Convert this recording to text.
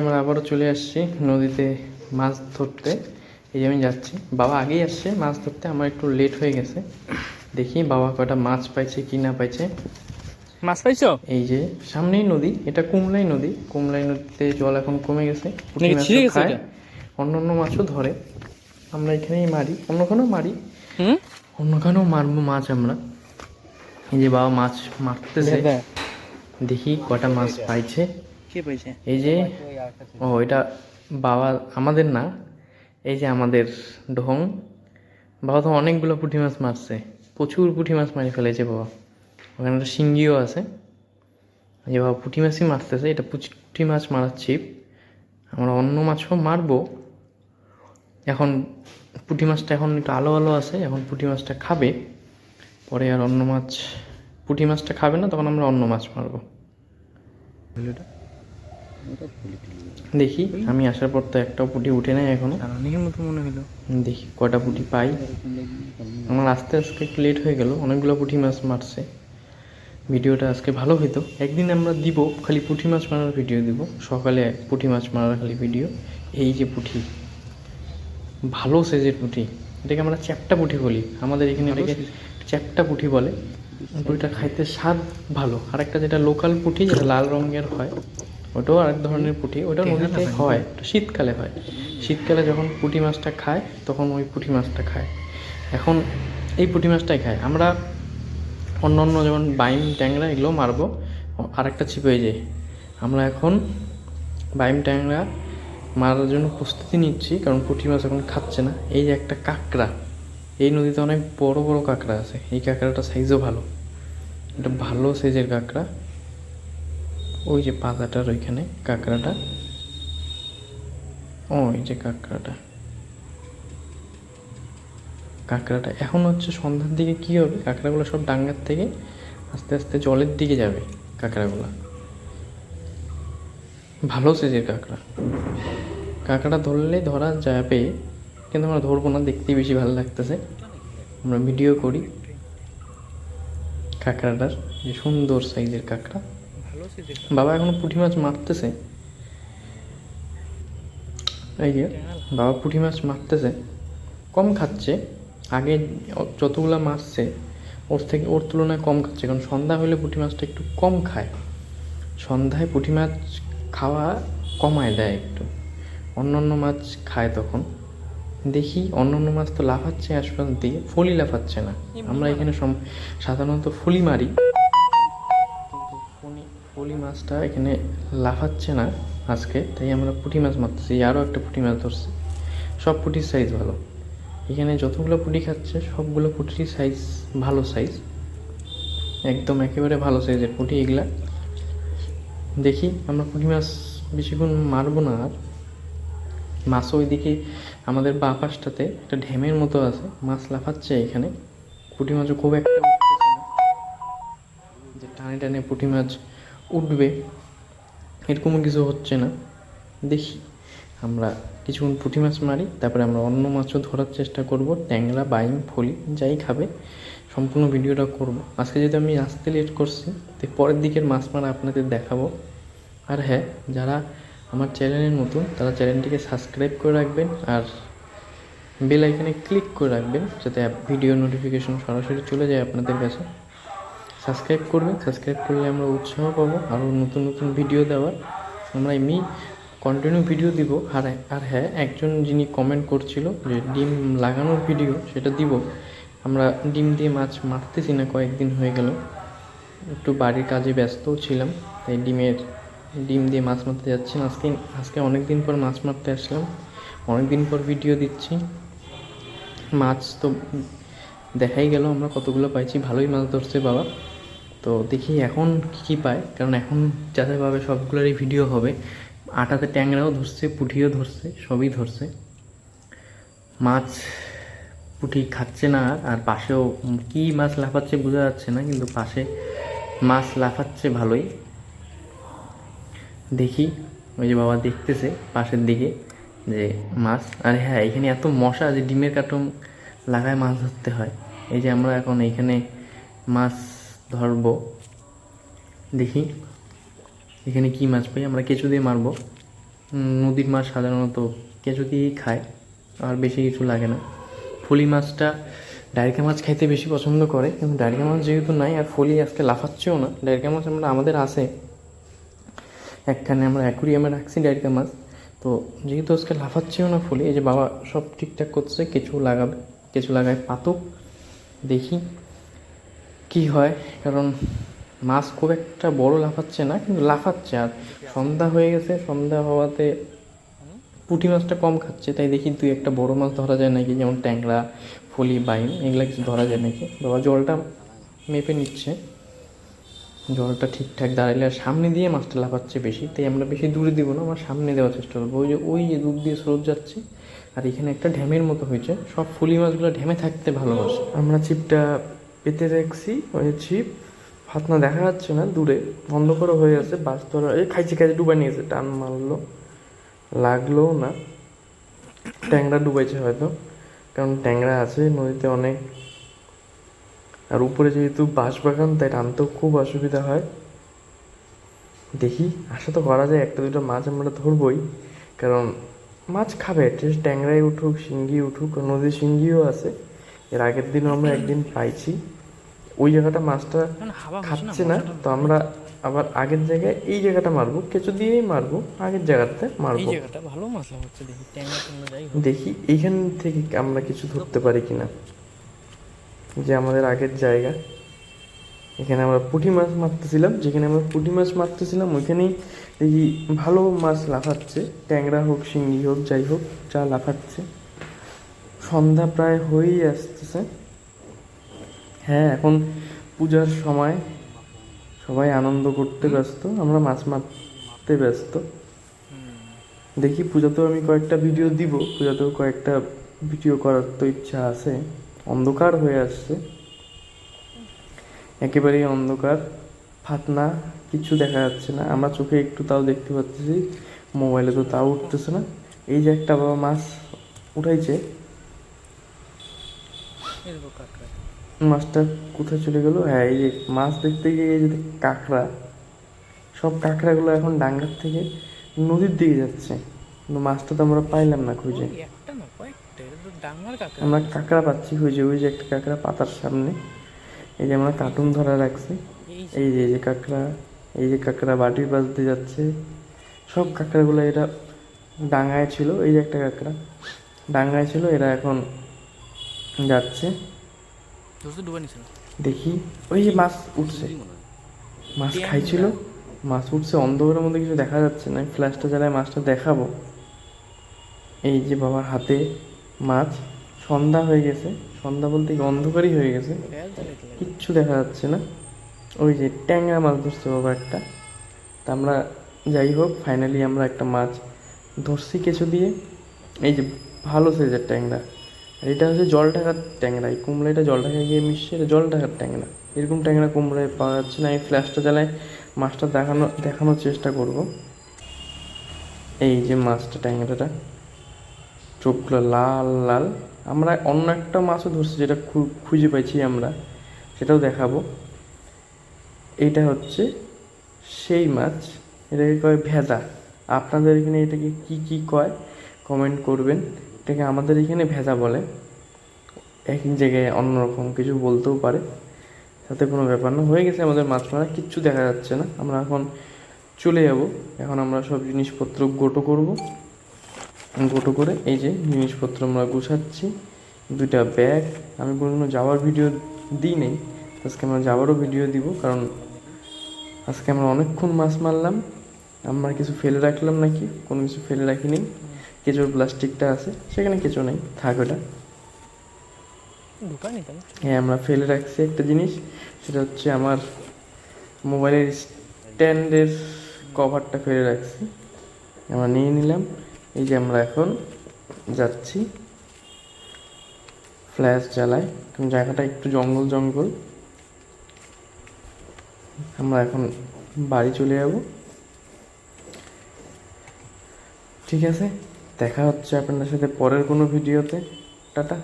আমরা আবারও চলে আসছি নদীতে মাছ ধরতে। এই যে আমি যাচ্ছি। বাবা আগেই আসছে মাছ ধরতে আমার একটু লেট হয়ে গেছে। দেখি বাবা কয়টা মাছ পাইছে কি না পাইছে। মাছ পাইছো? এই যে সামনেই নদী এটা কুমলাই নদী। কুমলাই নদীতে জল এখন কমে গেছে? অন্য অন্য মাছও ধরে। আমরা এখানেই মারি অন্য অন্যখানেও মারি। হুম? অন্যখানেও মারবো মাছ আমরা। এই যে বাবা মাছ মারতেছে। দেখি কটা মাছ পাইছে। কে পাইছে? এই যে ও, এটা বাবা আমাদের না, এই যে আমাদের ঢং। বাবা তো অনেকগুলো পুঁটি মাছ মারছে, প্রচুর পুঁটি মাছ মারি ফেলেছে বাবা। ওখানে একটা শিঙ্গিও আছে। যে বাবা পুঁটি মাছই মারতেছে, এটা পুঁটি মাছ মারার ছিপ আমরা অন্য মাছও মারবো। এখন পুঁটি মাছটা এখন একটু আলো আলো আছে, এখন পুঁটি মাছটা খাবে। পরে আর অন্য মাছ, পুঁটি মাছটা খাবে না, তখন আমরা অন্য মাছ মারবো। দেখি আমি আসার পর তো একটাও পুঁটি উঠে নাই এখনও। অনেকের মতো মনে হলো দেখি কটা পুঁটি পাই। আমার আস্তে আস্তে একটু লেট হয়ে গেল অনেকগুলো পুঁটি মাছ মারছে। ভিডিওটা আজকে ভালো হইতো। একদিন আমরা দিব খালি পুঁটি মাছ মারার ভিডিও দিব। সকালে পুঁটি মাছ মারার খালি ভিডিও এই যে পুঁটি ভালো সাইজের পুঁটি। এটাকে আমরা চ্যাপটা পুঁটি বলি। আমাদের এখানে এটাকে চ্যাপটা পুঁটি বলে। পুঁটিটা খাইতে স্বাদ ভালো। আর একটা যেটা লোকাল পুঁটি যেটা লাল রঙের হয় ওটাও আরেক ধরনের পুঁটি ওটা নদীতে হয় শীতকালে হয়। শীতকালে যখন পুঁটি মাছটা খায় তখন ওই পুঁটি মাছটা খায়। এখন এই পুঁটি মাছটাই খায়। আমরা অন্য অন্য যেমন বাইম ট্যাংরা এগুলো মারবো আরেকটা ছিপ হয়ে যায় আমরা এখন বাইম ট্যাংরা মারার জন্য প্রস্তুতি নিচ্ছি কারণ পুঁটি মাছ এখন খাচ্ছে না। এই যে একটা কাঁকড়া এই নদীতে অনেক বড় বড় কাঁকড়া আছে। এই কাঁকড়াটা সাইজও ভালো। এটা ভালো সাইজের কাঁকড়া। ওই যে পাতাটার ওইখানে, কাঁকড়াটা। ও এই যে কাঁকড়াটা। কাঁকড়াটা এখন হচ্ছে সন্ধ্যার দিকে কী হবে? কাঁকড়াগুলো সব ডাঙ্গার থেকে আস্তে আস্তে জলের দিকে যাবে, কাঁকড়াগুলো। ভালো সাইজের কাঁকড়া। কাঁকড়া ধরলে ধরা যাবে, কিন্তু আমরা ধরবো না দেখতেই বেশি ভালো লাগতেছে। আমরা ভিডিও করি। কাঁকড়াটার যে সুন্দর সাইজের কাঁকড়া। বাবা এখনও পুঁটি মাছ মারতেছে। এই যে বাবা পুঁটি মাছ মারতেছে। কম খাচ্ছে আগে যতগুলো মারছে ওর থেকে ওর তুলনায় কম খাচ্ছে কারণ সন্ধ্যা হলে পুঁটি মাছটা একটু কম খায়। সন্ধ্যায় পুঁটি মাছ খাওয়া কমায় দেয় একটু। অন্য অন্য মাছ খায় তখন। দেখি অন্য অন্য মাছ তো লাফাচ্ছে আশপাশ দিয়ে ফলি লাফাচ্ছে না। আমরা এখানে সাধারণত ফলি মারি। মাছটা এখানে লাফাচ্ছে না আজকে, তাই আমরা পুঁটি মাছ মারতেছি, আরও একটা পুঁটি মাছ ধরছি। সব পুঁটির সাইজ ভালো। এখানে যতগুলো পুঁটি খাচ্ছে, সবগুলো পুঁটির সাইজ ভালো সাইজ একদম একেবারে ভালো সাইজের পুঁটি এগুলা। দেখি, আমরা পুঁটি মাছ বেশিক্ষণ মারবো না আর। মাছ ওইদিকে আমাদের বা পাশটাতে একটা ঢেমের মতো আছে, মাছ লাফাচ্ছে এখানে। পুঁটি মাছও খুব একটা যে টানে টানে পুঁটি মাছ উঠবে। এরকমও কিছু হচ্ছে না। দেখি। আমরা কিছুক্ষণ পুঁটি মাছ মারি, তারপরে আমরা অন্য মাছও ধরার চেষ্টা করব, ট্যাংরা বাইম ফলি, যাই খাবে। সম্পূর্ণ ভিডিওটা করব। আজকে যেহেতু আমি আসতে লেট করছি তো পরের দিকের মাছ মারা আপনাদের দেখাবো। আর হ্যাঁ যারা আমার চ্যানেলের নতুন, তারা চ্যানেলটিকে সাবস্ক্রাইব করে রাখবেন আর বেল আইকনে ক্লিক করে রাখবেন, যাতে ভিডিও নোটিফিকেশন সরাসরি চলে যায় আপনাদের কাছে। সাবস্ক্রাইব করবেন সাবস্ক্রাইব করলে আমরা উৎসাহ পাবো আরও নতুন নতুন ভিডিও দেওয়ার। আমরা এমনি কন্টিনিউ ভিডিও দিব। আর আর হ্যাঁ একজন যিনি কমেন্ট করছিল যে ডিম লাগানোর ভিডিও সেটা দিব। আমরা ডিম দিয়ে মাছ মারতেছি না, কয়েকদিন হয়ে গেল। একটু বাড়ির কাজে ব্যস্ত ছিলাম, তাই ডিমের, ডিম দিয়ে মাছ মারতে যাচ্ছি আজকে আজকে অনেক দিন পর মাছ মারতে আসলাম। অনেক দিন পর ভিডিও দিচ্ছি। মাছ তো দেখাই গেল, আমরা কতগুলো পাইছি। ভালোই মাছ ধরছে বাবা। তো দেখি এখন কী কী পায়। কারণ এখন যাতে পাবে সবগুলোরই ভিডিও হবে। আটাতে ট্যাংরাও ধরছে পুঁটিও ধরছে সবই ধরছে। মাছ পুঁটি খাচ্ছে না আর, পাশেও কী মাছ লাফাচ্ছে বোঝা যাচ্ছে না কিন্তু পাশে মাছ লাফাচ্ছে ভালোই। দেখি ওই যে বাবা দেখতেছে পাশের দিকে যে মাছ। আর হ্যাঁ এখানে এত মশা যে ডিমের কাটুম লাগায় মাছ ধরতে হয়। এই যে আমরা এখন এইখানে মাছ ধরবো। দেখি, এখানে কি মাছ পাই? আমরা কেঁচু দিয়ে মারবো। নদীর মাছ সাধারণত কেঁচো দিয়েই খায়, আর বেশি কিছু লাগে না। ফলি মাছটা ডাইরকা মাছ খাইতে বেশি পছন্দ করে, কিন্তু ডাইরকা মাছ যেহেতু নাই, আর ফলি আজকে লাফাচ্ছেও না, ডাইরকা মাছ আমরা, আমাদের আছে। একখানে আমরা অ্যাকুরিয়ামে রাখছি ডাইরকা মাছ। তো যেহেতু আজকে লাফাচ্ছেও না ফলি, এই যে বাবা সব ঠিকঠাক করছে কিছু লাগাবে কিছু লাগায় পাতুক। দেখি। কি হয়? কারণ মাছ খুব একটা বড় লাফাচ্ছে না, কিন্তু লাফাচ্ছে। আর সন্ধ্যা হয়ে গেছে, সন্ধ্যা হওয়াতে পুঁটি মাছটা কম খাচ্ছে, তাই দেখি দুই একটা বড় মাছ ধরা যায় নাকি, যেমন ট্যাংরা, ফলি, বাইন, এগুলা কিছু ধরা যায় নাকি। বাবা, জলটা মেপে নিচ্ছে। জলটা ঠিকঠাক দাঁড়াইলে আর সামনে দিয়ে মাছটা লাফাচ্ছে বেশি, তাই আমরা বেশি দূরে দিব না, আমরা সামনে দেওয়ার চেষ্টা করব। ওই যে ওই যে দুধ দিয়ে স্রোত যাচ্ছে, আর এখানে একটা ড্যামের মতো হয়েছে। সব ফুলি মাছগুলো ড্যামে থাকতে ভালোবাসে। আমরা ছিপটা পেতে রাখছি ওই ছিপ। ফাতনা দেখা যাচ্ছে না, দূরে। অন্ধকার হয়ে আছে বাস ধরা এই খাইছে খাইছে, ডুবাই নিয়েছে টান মারলো। লাগল না। ট্যাংরা ডুবাইছে হয়তো। কারণ ট্যাংরা আছে, নদীতে অনেক। আর উপরে যেহেতু বাঁশ বাগান তাই টানতেও খুব অসুবিধা হয়। দেখি, আশা তো করা যায়, একটা দুটো মাছ আমরা ধরবই। কারণ মাছ খাবে ট্যাংরাই উঠুক, শিঙ্গি উঠুক, নদীর শিঙ্গিও আছে। এর আগের দিনও আমরা একদিন পাইছি। ওই জায়গাটা মাছটা খাচ্ছে না তো আমরা আবার আগের জায়গায় এই জায়গাটা মারবো কেঁচো দিয়েই মারবো আগের জায়গাতে মারবো। ভালো হচ্ছে দেখি এইখান থেকে আমরা কিছু ধরতে পারি কিনা। যে আমাদের আগের জায়গা। এখানে আমরা পুঁটি মাছ মারতেছিলাম যেখানে আমরা পুঁটি মাছ মারতেছিলাম ওইখানেই দেখি ভালো মাছ লাফাচ্ছে। ট্যাংরা হোক শিঙ্গি হোক যাই হোক যা লাফাচ্ছে। সন্ধ্যা প্রায় হয়েই আসতেছে। হ্যাঁ এখন পূজার সময় সবাই আনন্দ করতে ব্যস্ত, আমরা মাছ মারতে ব্যস্ত। দেখি, পূজাতেও আমি কয়েকটা ভিডিও দিব, পূজাতেও কয়েকটা ভিডিও করার তো ইচ্ছা আছে। অন্ধকার হয়ে আসছে। একেবারেই অন্ধকার, ফাতনা, কিছু দেখা যাচ্ছে না। আমরা চোখে একটু তাও দেখতে পাচ্ছি, মোবাইলে তো তাও উঠতেছে না। এই যে একটা বাবা মাছ উঠাইছে। মাছটা কোথায় চলে গেল? হ্যাঁ এই যে মাছ দেখতে গিয়ে এই যে কাঁকড়া সব কাঁকড়াগুলো এখন ডাঙ্গার থেকে নদীর দিকে যাচ্ছে। কিন্তু মাছটা তো আমরা পাইলাম না খুঁজে। এটা আমরা কাঁকড়া পাচ্ছি খুঁজে ওই যে একটা কাঁকড়া পাতার সামনে। এই যে আমরা কার্টুন ধরা রাখছি। এই যে। এই যে কাঁকড়া এই যে কাঁকড়া বাটির পাশ দিয়ে যাচ্ছে। সব কাঁকড়াগুলো এরা ডাঙ্গায় ছিল এই যে একটা কাঁকড়া। ডাঙ্গায় ছিল এরা এখন যাচ্ছে। ডুবে নিছিল দেখি ওই যে মাছ উঠছে। মাছ খাইছিল। মাছ উঠছে অন্ধকারের মধ্যে কিছু দেখা যাচ্ছে না। ফ্ল্যাশটা জ্বালায় মাছটা দেখাবো। এই যে বাবার হাতে মাছ সন্ধ্যা হয়ে গেছে। সন্ধ্যা বলতে কি অন্ধকারই হয়ে গেছে। কিচ্ছু দেখা যাচ্ছে না। ওই যে ট্যাংরা মাছ ধরছে বাবা একটা। তা আমরা যাই হোক ফাইনালি আমরা একটা মাছ ধরছি কিছু দিয়ে। এই যে ভালো সাইজের ট্যাংরা। এটা হচ্ছে জল ঢাকার ট্যাংরা, এই কুমড়াটা জল ঢাকায় গিয়ে মিশছে, এটা জল ঢাকার ট্যাংরা। এরকম ট্যাংরা কুমড়ায় পাওয়া যাচ্ছে না, এই ফ্ল্যাশটা জ্বালায় মাছটা দেখানো, দেখানোর চেষ্টা করব। এই যে মাছটা, ট্যাংরাটা, চোখগুলো লাল লাল। আমরা অন্য একটা মাছও ধরছি, যেটা খুঁজে পাইছি আমরা, সেটাও দেখাবো। এইটা হচ্ছে সেই মাছ, এটাকে কয় ভেদা আপনাদের এখানে এটাকে কি কি কয় কমেন্ট করবেন। এটাকে আমাদের এখানে ভেজা বলে। এক জায়গায় অন্যরকম কিছু বলতেও পারে। তাতে কোনো ব্যাপার না। হয়ে গেছে আমাদের মাছ মারা কিচ্ছু দেখা যাচ্ছে না। আমরা এখন চলে যাব। এখন আমরা সব জিনিসপত্র গোটো করব। গোটো করে এই যে জিনিসপত্র আমরা গুছাচ্ছি। দুইটা ব্যাগ। আমি কোনো যাওয়ার ভিডিও দিই নেই। আজকে আমরা যাওয়ারও ভিডিও দিব। কারণ আজকে আমরা অনেকক্ষণ মাছ মারলাম। আমরা কিছু ফেলে রাখলাম নাকি? কোনো কিছু ফেলে রাখিনি। কেঁচোর প্লাস্টিকটা আছে সেখানে কেঁচো নেই থাক ওটা। হ্যাঁ আমরা ফেলে রাখছি একটা জিনিস সেটা হচ্ছে আমার মোবাইলের স্ট্যান্ডের কভারটা ফেলে রাখছি। আমরা নিয়ে নিলাম এই যে আমরা এখন যাচ্ছি। ফ্ল্যাশ জ্বালায় কারণ জায়গাটা একটু জঙ্গল জঙ্গল। আমরা এখন বাড়ি চলে যাব। ঠিক আছে? দেখা হচ্ছে আপনাদের সাথে পরের কোনো ভিডিওতে। টাটা।